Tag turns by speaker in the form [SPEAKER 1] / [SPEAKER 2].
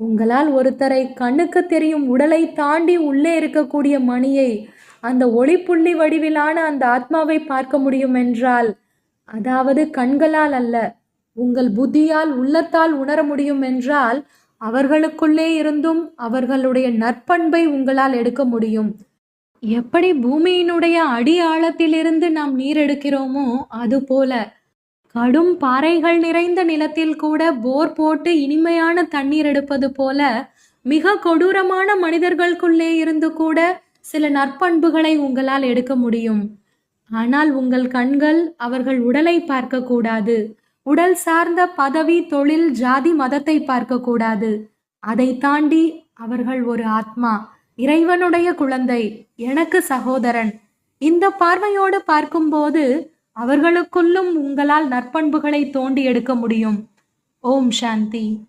[SPEAKER 1] உங்களால் ஒருத்தரை கண்ணுக்கு தெரியும் உடலை தாண்டி உள்ளே இருக்கக்கூடிய மணியை அந்த ஒளிப்புள்ளி வடிவிலான அந்த ஆத்மாவை பார்க்க முடியும் என்றால் அதாவது கண்களால் அல்ல உங்கள் புத்தியால் உள்ளத்தால் உணர முடியும் என்றால் அவர்களுக்குள்ளே இருந்தும் அவர்களுடைய நற்பண்பை உங்களால் எடுக்க முடியும். எப்படி பூமியினுடைய அடி ஆழத்திலிருந்து நாம் நீர் எடுக்கிறோமோ அதுபோல கடும் பாறைகள் நிறைந்த நிலத்தில் கூட போர் போட்டு இனிமையான தண்ணீர் எடுப்பது போல மிக கொடூரமான மனிதர்களுக்குள்ளே இருந்து கூட சில நற்பண்புகளை உங்களால் எடுக்க முடியும். ஆனால் உங்கள் கண்கள் அவர்கள் உடலை பார்க்கக்கூடாது. உடல் சார்ந்த பதவி தொழில் ஜாதி மதத்தை பார்க்கக்கூடாது. அதை தாண்டி அவர்கள் ஒரு ஆத்மா இறைவனுடைய குழந்தை எனக்கு சகோதரன். இந்த பார்வையோடு பார்க்கும்போது அவர்களுக்குள்ளும் உங்களால் நற்பண்புகளை தோண்டி எடுக்க முடியும். ஓம் சாந்தி.